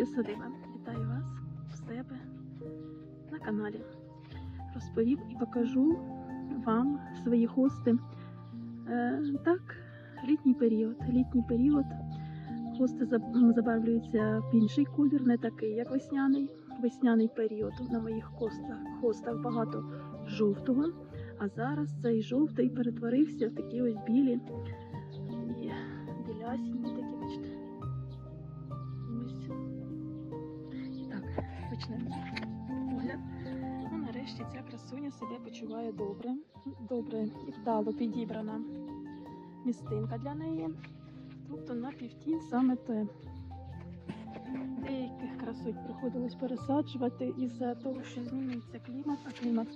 Квітуча садиба. Вітаю вас у себе на каналі. Розповім і покажу вам свої хости. Е, так, літній період. Літній період. Хости заб- забарвлюються в інший колір, не такий, як весняний. Весняний період на моїх хостах, хостах багато жовтого. А зараз цей жовтий перетворився в такі ось білі і білясінні почнемо огляд. Ну, нарешті ця красуня себе почуває добре. Добре і вдало підібрана містинка для неї. Тобто на півтінь саме те. Деяких красуть приходилось пересаджувати із-за того, що змінюється клімат, а клімат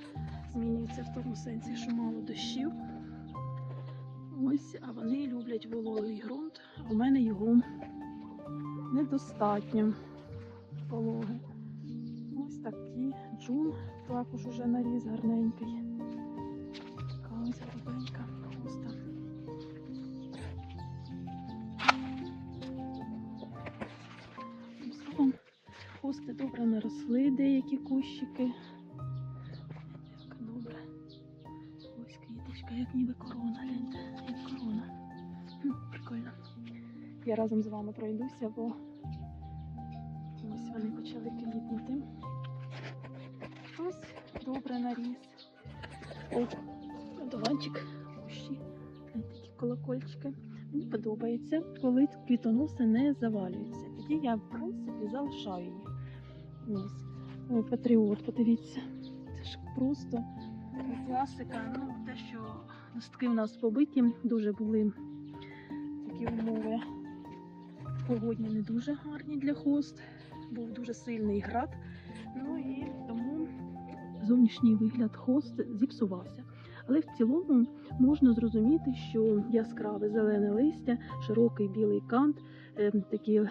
змінюється в тому сенсі, що мало дощів. Ось, а вони люблять вологий ґрунт, а в мене його недостатньо вологи. Такий джун також уже наріз гарненький. Така ось голубенька. Одним Словом, хусти добре наросли, деякі кущики. Як добре. Ось квіточка, як ніби корона, гляньте, як корона. Прикольно. Я разом з вами пройдуся, бо ось вони почали квітнути. Добре наріс. О, одуванчик, такі колокольчики. Мені подобається, коли квітоноси не завалюються. Тоді я, в принципі, залишаю їх. Ось. Ой, патріот, подивіться. Це ж просто класика. Ну, те, що листки в нас побиті, дуже були такі умови погодні не дуже гарні для хост. Був дуже сильний град. Ну і зовнішній вигляд хост зіпсувався. Але в цілому можна зрозуміти, що яскраве зелене листя, широкий білий кант, е, такі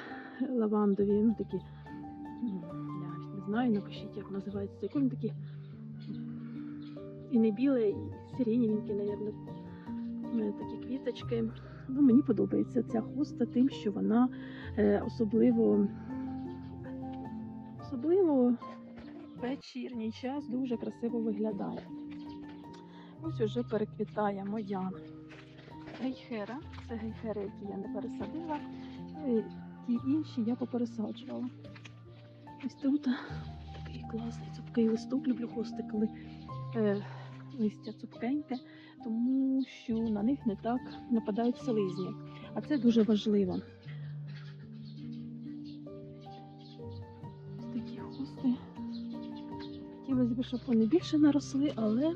лавандові, ну такі, я не знаю, напишіть, як називається цей колір, такі і не біле, і сиренєвенькі, мабуть, такі квіточки. Ну, мені подобається ця хоста тим, що вона е, особливо, особливо вечірній час дуже красиво виглядає. Ось уже переквітає моя гейхера. Це гейхери, які я не пересадила. Ті інші я попересаджувала. Ось тут такий класний цупкий листок. Люблю хости, коли е, листя цупкеньке, тому що на них не так нападають слизні. А це дуже важливо. Хотілося б, щоб вони більше наросли, але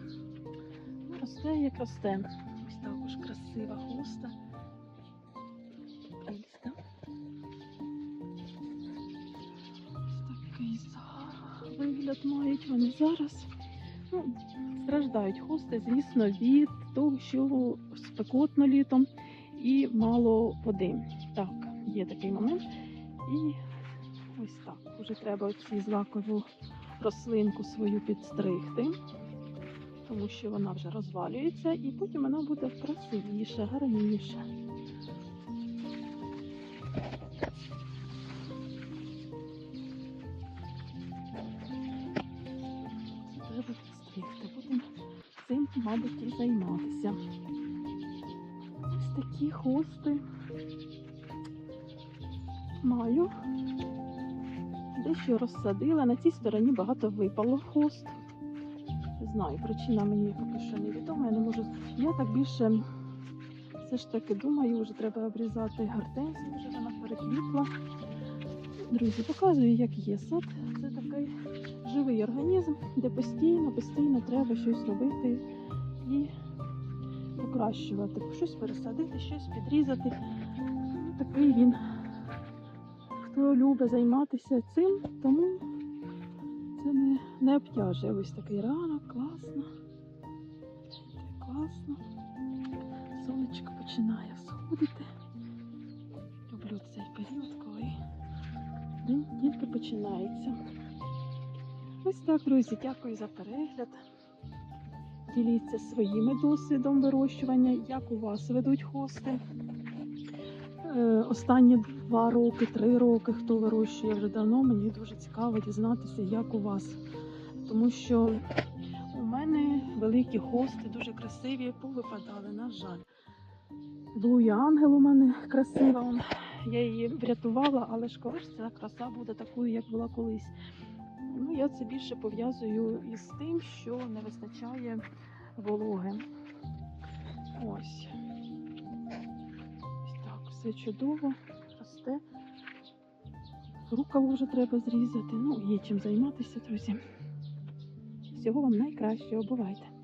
росте як росте. Ось також красива хоста. Ельська. Ось такий вигляд мають вони зараз. Ну, страждають хости, звісно, від того, що спекотно літом і мало води. Так, є такий момент. І ось так. Вже треба цю злакову рослинку свою підстригти, тому що вона вже розвалюється, і потім вона буде красивіша, гарніша. Це треба підстригти. Будемо цим, мабуть, і займатися. Ось такі хости маю. Дещо розсадила. На цій стороні багато випало хост. Не знаю, причина мені поки що невідома. Я не можу. Я так більше все ж таки думаю, вже треба обрізати гортензію, вже вона переквітла. Друзі, показую, як є сад. Це такий живий організм, де постійно, постійно треба щось робити і покращувати, щось пересадити, щось підрізати. Такий він. Хто любить займатися цим, тому це не, не обтяжує. Ось такий ранок, класно. Класно. Сонечко починає сходити. Люблю цей період, коли день тільки починається. Ось так, друзі, дякую за перегляд. Діліться своїм досвідом вирощування, як у вас ведуть хости. Е, останні два роки, три роки, хто вирощує вже давно, мені дуже цікаво дізнатися, як у вас. Тому що у мене великі хости, дуже красиві, повипадали, на жаль. Блуя ангел у мене красива. Я її врятувала, але ж коли ця краса буде такою, як була колись. Ну, я це більше пов'язую із тим, що не вистачає вологи. Ось. Все чудово, росте. Рукаву вже треба зрізати. Ну, є чим займатися, друзі. Всього вам найкращого, бувайте!